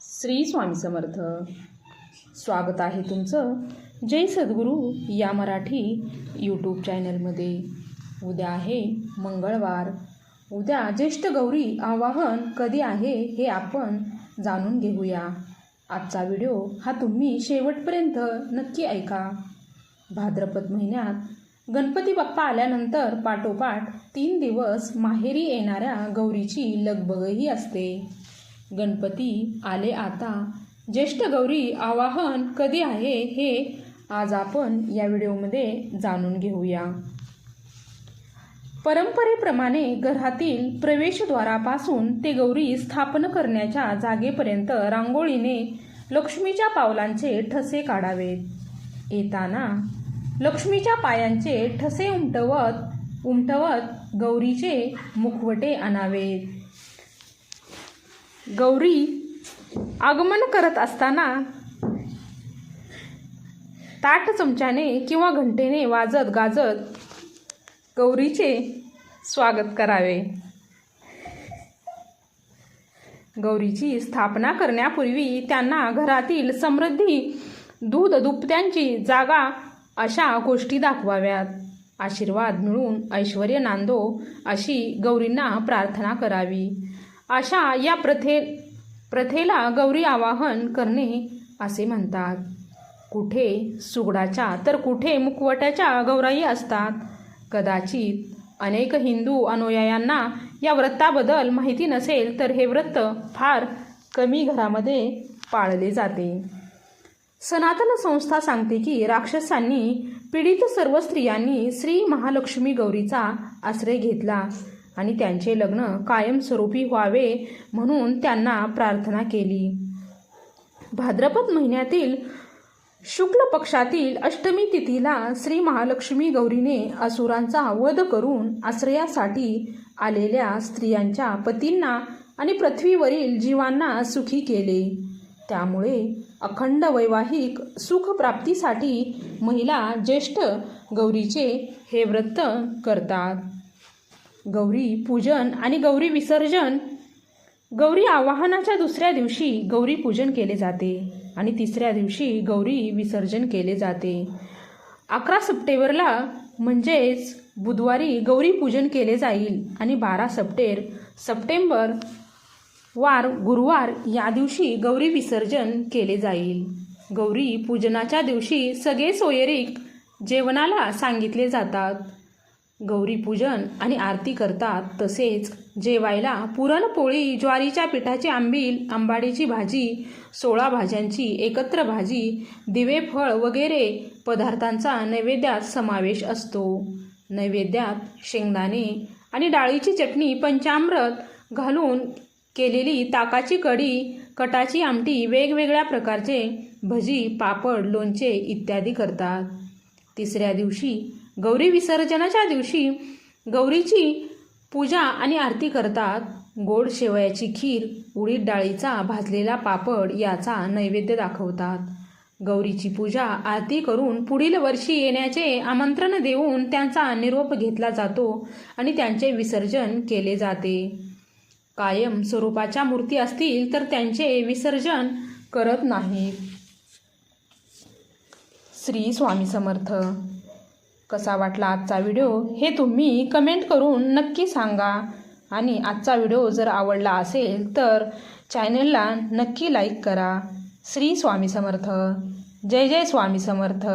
श्री स्वामी समर्थ. स्वागत आहे तुमचं जय सद्गुरू या मराठी यूट्यूब चॅनलमध्ये उद्या आहे मंगळवार. उद्या ज्येष्ठ गौरी आवाहन कधी आहे हे आपण जाणून घेऊया. आजचा व्हिडिओ हा तुम्ही शेवटपर्यंत नक्की ऐका. भाद्रपद महिन्यात गणपती बाप्पा आल्यानंतर पाठोपाठ तीन दिवस माहेरी येणाऱ्या गौरीची लगबगही असते. गणपती आले आता. ज्येष्ठ गौरी आवाहन कधी आहे हे आज आपण या व्हिडिओमध्ये जाणून घेऊया. परंपरेप्रमाणे घरातील प्रवेशद्वारापासून ते गौरी स्थापन करण्याच्या जागेपर्यंत रांगोळीने लक्ष्मीच्या पावलांचे ठसे काढावेत. येताना लक्ष्मीच्या पायांचे ठसे उमटवत उमटवत गौरीचे मुखवटे आणावेत. गौरी आगमन करत असताना ताट चमच्याने किंवा घंटेने वाजत गाजत गौरीचे स्वागत करावे. गौरीची स्थापना करण्यापूर्वी त्यांना घरातील समृद्धी दूध दुपत्यांची जागा अशा गोष्टी दाखवाव्यात. आशीर्वाद मिळून ऐश्वर नांदो अशी गौरींना प्रार्थना करावी. अशा या प्रथे प्रथेला गौरी आवाहन करणे असे म्हणतात. कुठे सुगडाच्या तर कुठे मुखवट्याच्या गौराई असतात. कदाचित अनेक हिंदू अनुयायांना या व्रताबद्दल माहिती नसेल तर हे व्रत फार कमी घरामध्ये पाळले जाते. सनातन संस्था सांगते की राक्षसांनी पीडित सर्व स्त्रियांनी श्री महालक्ष्मी गौरीचा आश्रय घेतला आणि त्यांचे लग्न कायमस्वरूपी व्हावे म्हणून त्यांना प्रार्थना केली. भाद्रपद महिन्यातील शुक्ल पक्षातील अष्टमी तिथीला श्री महालक्ष्मी गौरीने असुरांचा वध करून आश्रयासाठी आलेल्या स्त्रियांच्या पतींना आणि पृथ्वीवरील जीवांना सुखी केले. त्यामुळे अखंड वैवाहिक सुखप्राप्तीसाठी महिला ज्येष्ठ गौरीचे हे व्रत करतात. गौरी पूजन आणि गौरी विसर्जन. गौरी आवाहनाच्या दुसऱ्या दिवशी गौरी पूजन केले जाते आणि तिसऱ्या दिवशी गौरी विसर्जन केले जाते. अकरा सप्टेंबरला म्हणजेच बुधवारी गौरी पूजन केले जाईल आणि बारा सप्टेर सप्टेंबर वार गुरुवार या दिवशी गौरी विसर्जन केले जाईल. गौरी पूजनाच्या दिवशी सगळे सोयरीक जेवणाला सांगितले जातात. गौरी पूजन आणि आरती करतात. तसेच जेवायला पुरणपोळी ज्वारीच्या पिठाची आंबील आंबाडीची भाजी सोळा भाज्यांची एकत्र भाजी दिवे फळ वगैरे पदार्थांचा नैवेद्यात समावेश असतो. नैवेद्यात शेंगदाणे आणि डाळीची चटणी पंचामृत घालून केलेली ताकाची कढी कटाची आमटी वेगवेगळ्या प्रकारचे भजी पापड लोणचे इत्यादी करतात. तिसऱ्या दिवशी गौरी विसर्जनाच्या दिवशी गौरीची पूजा आणि आरती करतात. गोड शेवयाची खीर उडीद डाळीचा भाजलेला पापड याचा नैवेद्य दाखवतात. गौरीची पूजा आरती करून पुढील वर्षी येण्याचे आमंत्रण देऊन त्यांचा निरोप घेतला जातो आणि त्यांचे विसर्जन केले जाते. कायम स्वरूपाच्या मूर्ती असतील तर त्यांचे विसर्जन करत नाहीत श्री स्वामी समर्थ. कसा वाटला आजचा व्हिडिओ हे तुम्ही कमेंट करून नक्की सांगा. आणि आजचा व्हिडिओ जर आवडला असेल तर चॅनलला नक्की लाईक करा. श्री स्वामी समर्थ. जय जय स्वामी समर्थ.